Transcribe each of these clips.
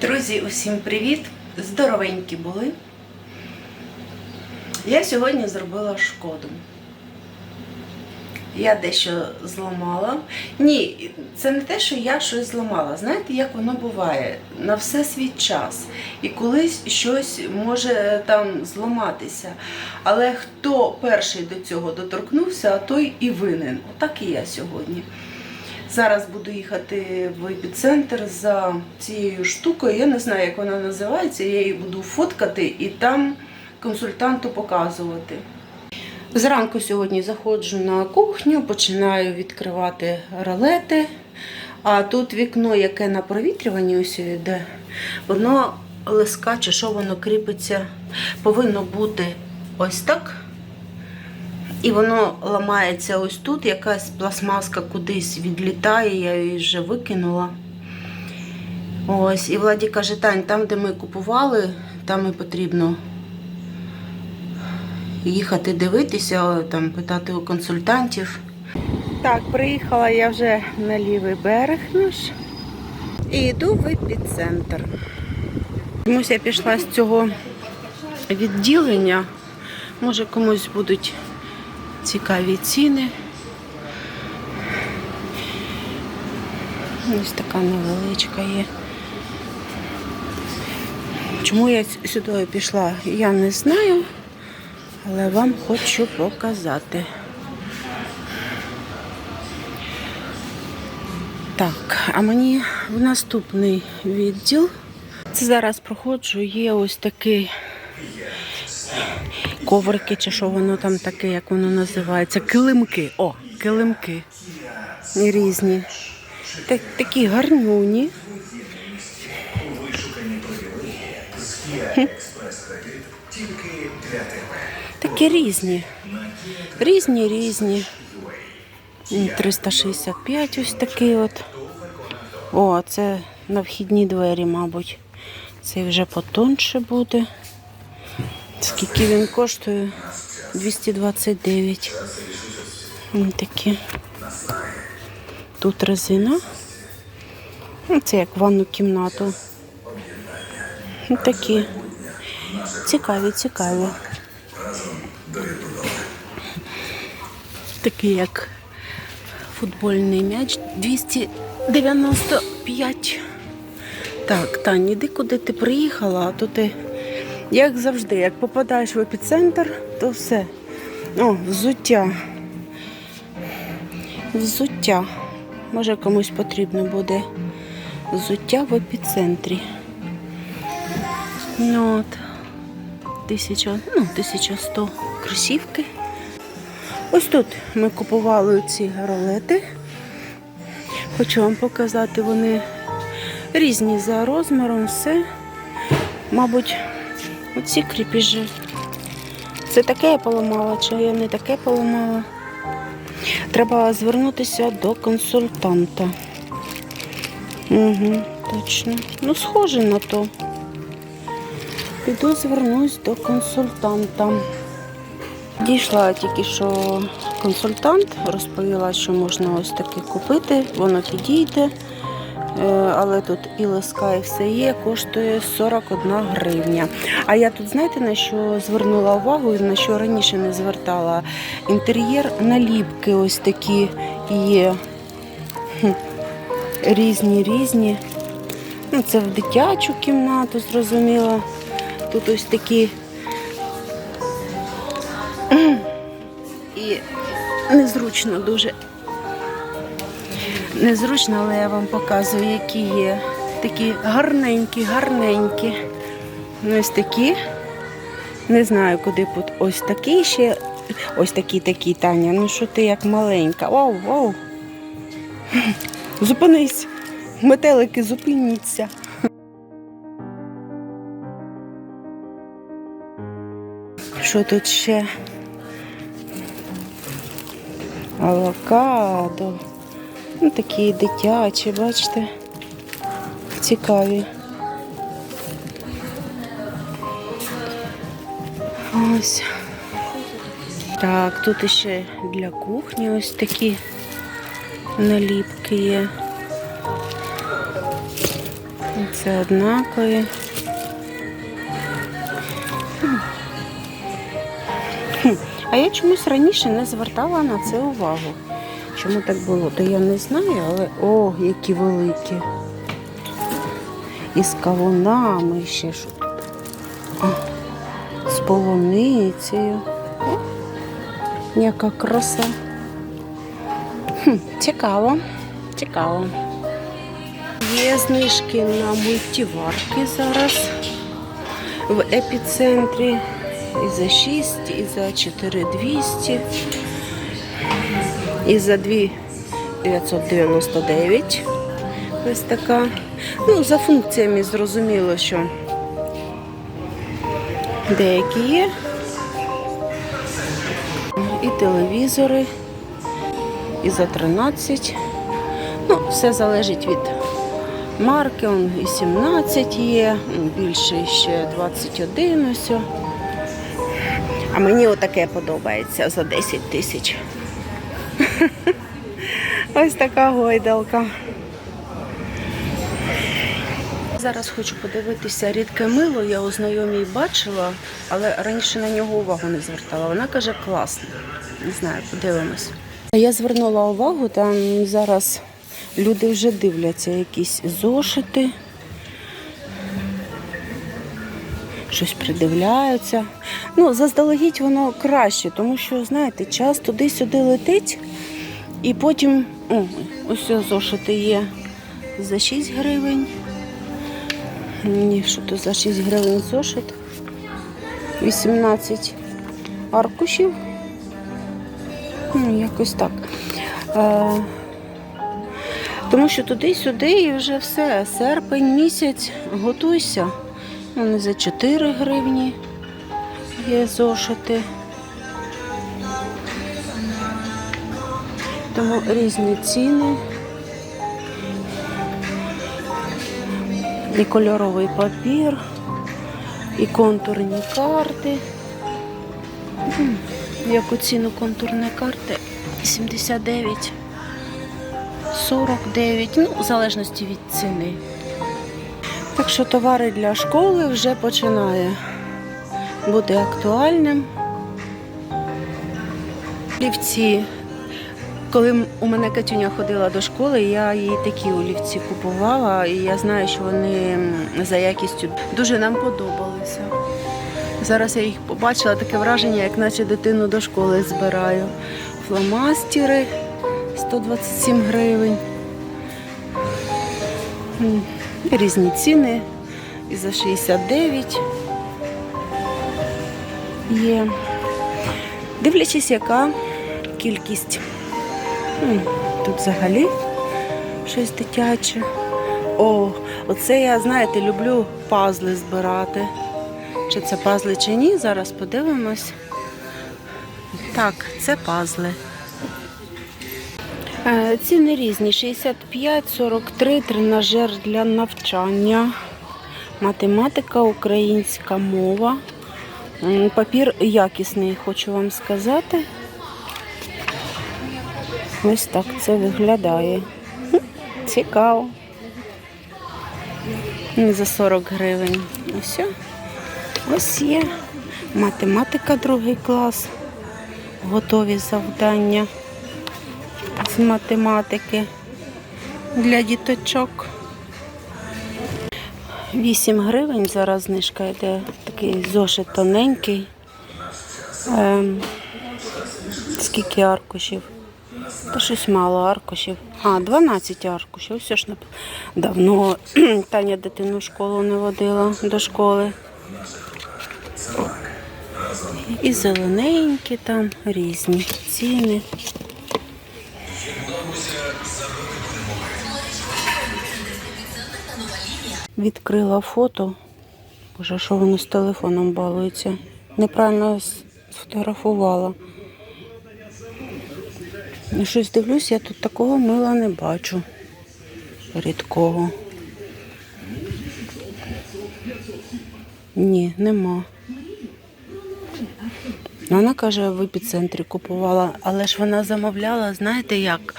Друзі, усім привіт! Здоровенькі були. Я сьогодні зробила шкоду. Я дещо зламала. Ні, це не те, що я щось зламала. Знаєте, як воно буває? На все свій час. І колись щось може там зламатися. Але хто перший до цього доторкнувся, а той і винен. Отак і я сьогодні. Зараз буду їхати в епіцентр за цією штукою. Я не знаю, як вона називається. Я її буду фоткати і там консультанту показувати. Зранку сьогодні заходжу на кухню, починаю відкривати ролети. А тут вікно, яке на провітрюванні ось йде, воно лискаче, що воно кріпиться, повинно бути ось так. І воно ламається ось тут, якась пластмаска кудись відлітає, я її вже викинула. Ось, і Владі каже, Тань, там, де ми купували, там і потрібно їхати дивитися, там питати у консультантів. Так, приїхала я вже на лівий берег наш і йду в епіцентр. Чомусь я пішла з цього відділення. Може комусь будуть цікаві ціни. Ось така невеличка є. Чому я сюди пішла, я не знаю, але вам хочу показати. Так, а мені в наступний відділ. Це зараз проходжу, є ось такий коврики, чи що воно там таке, як воно називається. Килимки. О, килимки. Різні. Так, такі гарнюні. Такі різні. Різні, різні. 365 ось такий от. О, це на вхідні двері, мабуть. Цей вже потонше буде. Скільки він коштує? 229. Ось такі. Тут резина. Ну, Це як ванну кімнату. Ось такі. Цікаві, цікаві. Такий як футбольний м'яч 295. Так, Таня, іди куди ти приїхала, а то ти, як завжди, як попадаєш в епіцентр, то все. О, взуття. Взуття. Може комусь потрібно буде взуття в епіцентрі. Ну от. Тисяча, ну, 1100 кросівки. Ось тут ми купували ці ролети. Хочу вам показати, вони різні за розміром, все. Мабуть, оці кріпіжі. Це таке я поламала, чи я не таке поламала. Треба звернутися до консультанта. Угу, точно. Ну, схоже на то. Піду звернусь до консультанта. Дійшла тільки що консультант, розповіла, що можна ось таке купити, воно підійде. Е, Але тут і лиска, і все є, коштує 41 гривня. А я тут, знаєте, на що звернула увагу і на що раніше не звертала? Інтер'єр наліпки ось такі є. Різні, різні. Ну, це в дитячу кімнату, зрозуміло. Тут ось такі і незручно дуже. Незручно, але я вам показую, які є. Такі гарненькі, гарненькі. Ну, Ось такі. Не знаю, куди пут. Ось такий ще. Ось такий такий, Таня. Ну що ти як маленька. Вау, вау. Зупинись. Метелики, зупиніться. Що тут ще? Авокадо. Ну, такі дитячі, бачите? Цікаві. Ось. Так, тут ще для кухні ось такі наліпки є. Це однакові. А я чомусь раніше не звертала на це увагу. Чому так було? То я не знаю, але о, які великі. І з кавунами ще що тут. З полуницею. Яка краса. Хм, цікаво, цікаво. Є знижки на мультиварки зараз в епіцентрі. І за 6, і за 4200, і за 2999. Ось така. Ну, за функціями зрозуміло, що деякі є. І телевізори, і за 13. Ну, все залежить від марки. Он і 17 є, більше ще 21 ось. А мені отаке подобається за 10 тисяч. Ось така гойдалка. Зараз хочу подивитися рідке мило. Я у знайомій бачила, але раніше на нього увагу не звертала. Вона каже, класне. Не знаю, подивимось. Я звернула увагу, там зараз люди вже дивляться якісь зошити. щось придивляються. Ну, заздалегідь воно краще, тому що, знаєте, час туди-сюди летить, і потім о, ось зошити є за 6 гривень. Ні, що то за 6 гривень зошит. 18 аркушів. Ну, якось так. Е, тому що туди-сюди і вже все. Серпень місяць, готуйся. Вони за 4 гривні є зошити. Тому різні ціни. І кольоровий папір, і контурні карти. Яку ціну контурні карти? 79, 49, ну, в залежності від ціни. Так що товари для школи вже починає бути актуальним. Олівці. Коли у мене Катюня ходила до школи, я їй такі олівці купувала, і я знаю, що вони за якістю дуже нам подобалися. Зараз я їх побачила, таке враження, як наче дитину до школи збираю. Фломастери 127 гривень. Різні ціни. І за 69 є. Дивлячись, яка кількість. М, Тут взагалі щось дитяче. О, оце я, знаєте, люблю пазли збирати. Чи це пазли, чи ні, зараз подивимось. Так, це пазли. Е, Ціни різні: 65, 43, тренажер для навчання, математика, українська мова. Папір якісний, хочу вам сказати. Ось так це виглядає. Цікаво. Ну, За 40 гривень. Ось. Ось є. Математика другий клас. Готові завдання з математики для діточок. 8 гривень зараз знижка йде такий зошит тоненький. Ем, скільки аркушів? Та щось мало аркушів. А, 12 аркушів. Все ж давно Таня дитину в школу не водила до школи. І зелененькі там різні ціни. Відкрила фото. Боже, що воно з телефоном балується. Неправильно сфотографувала. Ну, Щось дивлюсь, я тут такого мила не бачу. Рідкого. Ні, нема. Вона каже, в епіцентрі купувала, але ж вона замовляла, знаєте як?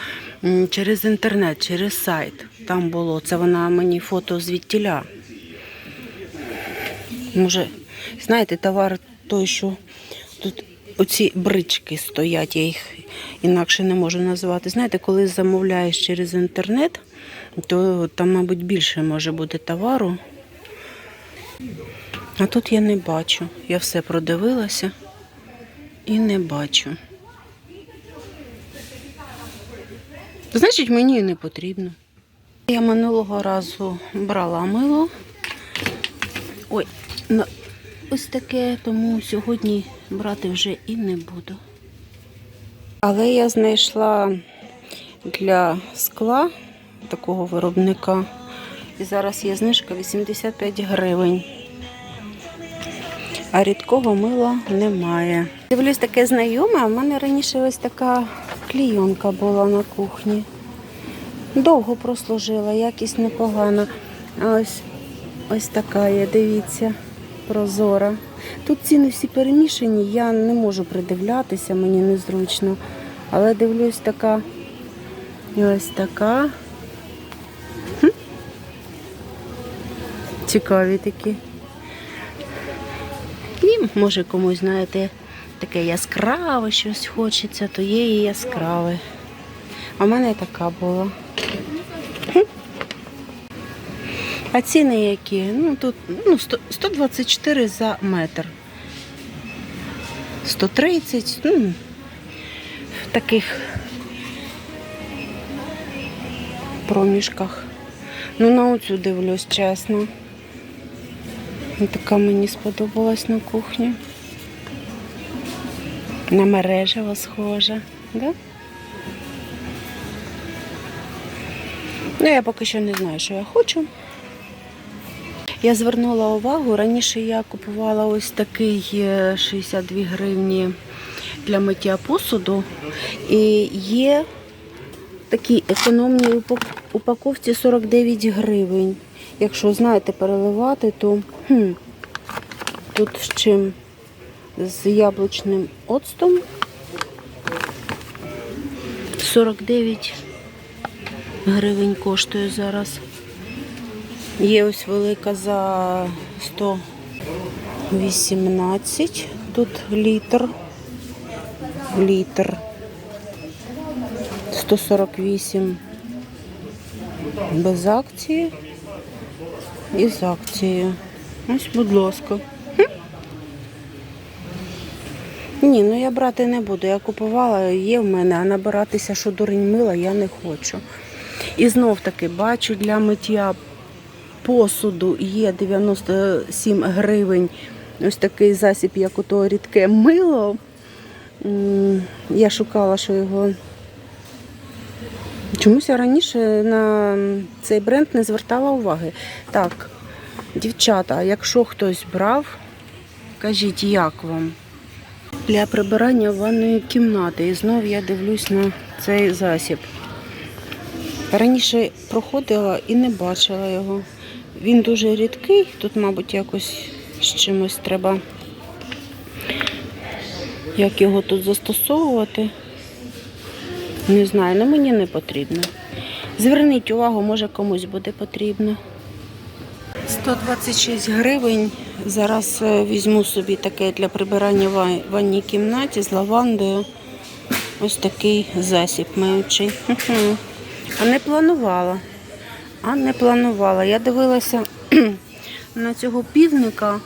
Через інтернет, через сайт. там було. Це вона мені фото звідтіля. Може, знаєте, товар той, що тут оці брички стоять, я їх інакше не можу назвати. Знаєте, коли замовляєш через інтернет, то там, мабуть, більше може бути товару. А тут я не бачу. Я все продивилася і не бачу. Значить, мені і не потрібно. Я минулого разу брала мило. Ой, на ось таке, тому сьогодні брати вже і не буду. Але я знайшла для скла такого виробника. І зараз є знижка 85 гривень. А рідкого мила немає. Дивлюсь, таке знайоме, а в мене раніше ось така клійонка була на кухні. Довго прослужила, якість непогана. А ось ось така є, дивіться, прозора. Тут ціни всі перемішані, я не можу придивлятися, мені незручно. Але дивлюсь, така і ось така. Хм. Цікаві такі. І може комусь, знаєте, таке яскраве щось хочеться, то є і яскраве. А в мене така була. А ціни які? Ну тут ну, 100 124 за метр. 130, ну, в таких проміжках. Ну, на оцю дивлюсь, чесно. Ну, Така мені сподобалась на кухні. На мережево схожа, да? Ну, я поки що не знаю, що я хочу. Я звернула увагу, раніше я купувала ось такий е, 62 гривні для миття посуду. І є такі економні упаковці 49 гривень. Якщо знаєте переливати, то хм, тут з чим? З яблучним оцтом 49 гривень коштує зараз. Є ось велика за 118. Тут літр. Літр. 148 без акції і з акцією. Ось, будь ласка. Ні, ну я брати не буду. Я купувала, є в мене, а набиратися, що дурень мила, я не хочу. І знов таки бачу для миття посуду є 97 гривень. Ось такий засіб, як ото рідке мило. Я шукала, що його. Чомусь я раніше на цей бренд не звертала уваги. Так, дівчата, якщо хтось брав, кажіть, як вам? Для прибирання ванної кімнати. І знов я дивлюсь на цей засіб. Раніше проходила і не бачила його. Він дуже рідкий, тут, мабуть, якось з чимось треба, як його тут застосовувати. Не знаю, але мені не потрібно. Зверніть увагу, може комусь буде потрібно. 126 гривень. Зараз е, візьму собі таке для прибирання в ванній кімнаті з лавандою. Ось такий засіб миючий. А не планувала. А не планувала. Я дивилася на цього півника,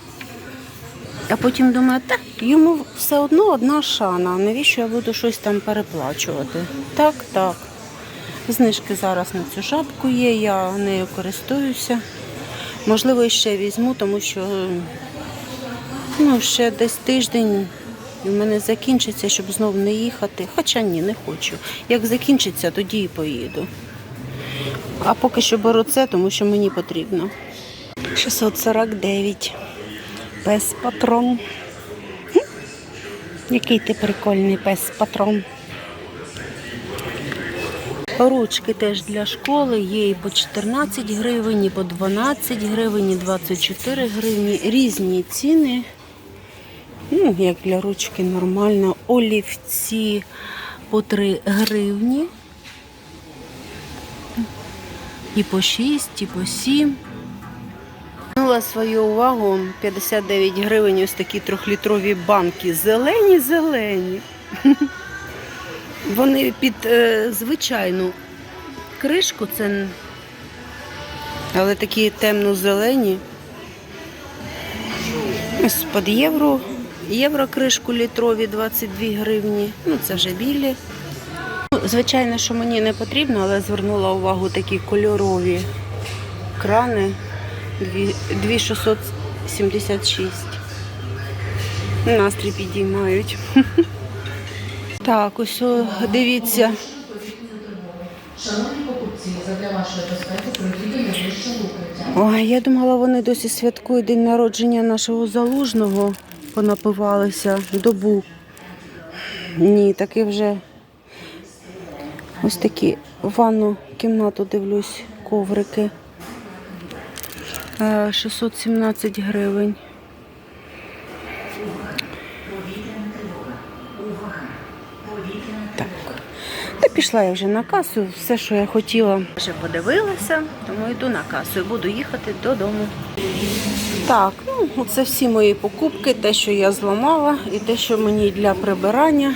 а потім думаю, так, йому все одно одна шана. Навіщо я буду щось там переплачувати? Так, так. Знижки зараз на цю жабку є, я нею користуюся. Можливо, ще візьму, тому що ну, ще десь тиждень в мене закінчиться, щоб знов не їхати. Хоча ні, не хочу. Як закінчиться, тоді і поїду. А поки що беру це, тому що мені потрібно. 649. Пес патрон. Який ти прикольний пес патрон. Ручки теж для школи є і по 14 гривень, і по 12 гривень, і 24 гривні. Різні ціни. Ну, як для ручки нормально. Олівці по 3 гривні. І по 6, і по 7. Звернула свою увагу 59 гривень ось такі трьохлітрові банки. Зелені, зелені. Вони під е, звичайну кришку, це але такі темно-зелені. Ось під євро. Євро кришку літрові 22 гривні. Ну, це вже білі. Звичайно, що мені не потрібно, але звернула увагу такі кольорові крани. 2676. Настрій підіймають. Так, ось дивіться. Шановні покупці, задля вашої безпеки пройдіть до найближчого укриття. Ой, я думала, вони досі святкують день народження нашого залужного. Понапивалися добу. Ні, таки вже ось такі в ванну кімнату дивлюсь, коврики. Е, 617 гривень. Так. Та пішла я вже на касу, все, що я хотіла. Вже подивилася, тому йду на касу і буду їхати додому. Так, ну це всі мої покупки, те, що я зламала, і те, що мені для прибирання.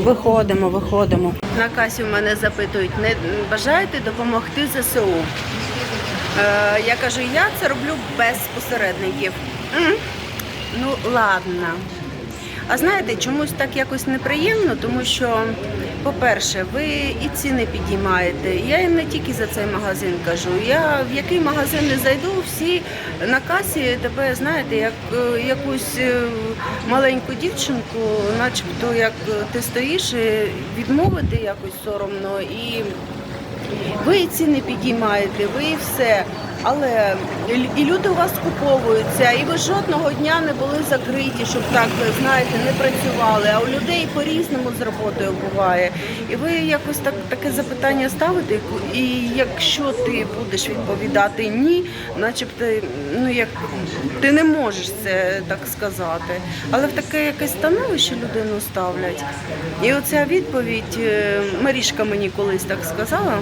Виходимо, виходимо. На касі в мене запитують, не бажаєте допомогти ЗСУ? Е, я кажу, я це роблю без посередників. М, Ну, ладно. А знаєте, чомусь так якось неприємно, тому що, по-перше, ви і ціни підіймаєте. Я їм не тільки за цей магазин кажу. Я в який магазин не зайду, всі на касі тебе, знаєте, як е, якусь е, маленьку дівчинку, начебто як е, ти стоїш, і відмовити якось соромно і. Ви ціни підіймаєте, ви все. Але і люди у вас скуповуються, і ви жодного дня не були закриті, щоб так, знаєте, не працювали. А у людей по-різному з роботою буває. І ви якось так таке запитання ставите, і якщо ти будеш відповідати ні, начебто, ну як ти не можеш це так сказати. Але в таке якесь становище людину ставлять. І оця відповідь е, Марішка мені колись так сказала.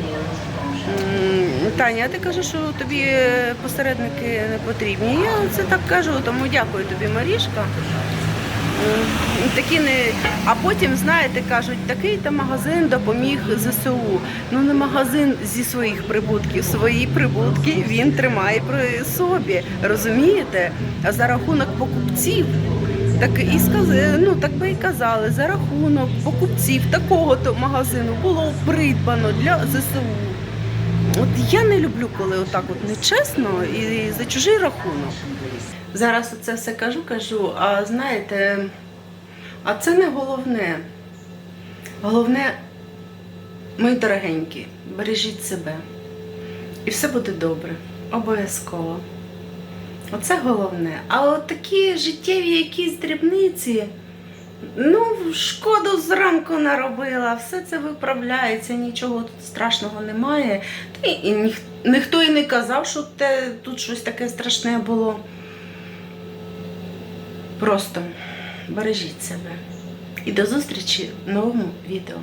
Таня, а ти кажеш, що тобі е, посередники не потрібні. Я це так кажу, тому дякую тобі, Марішка. Такі не... А потім, знаєте, кажуть, такий то магазин допоміг ЗСУ. Ну не магазин зі своїх прибутків. Свої прибутки він тримає при собі. Розумієте? А за рахунок покупців. Так і сказали, ну так би і казали, за рахунок покупців такого то магазину було придбано для ЗСУ. От я не люблю, коли отак от нечесно і за чужий рахунок. Зараз оце все кажу, кажу, а знаєте, а це не головне. Головне, мої дорогенькі, бережіть себе. І все буде добре. Обов'язково. Оце головне. А от такі життєві якісь дрібниці. Ну, шкоду зранку наробила, все це виправляється, нічого тут страшного нема. Та й і ніх, ніхто і не казав, що те, тут щось таке страшне було. Просто бережіть себе. І до зустрічі в новому відео.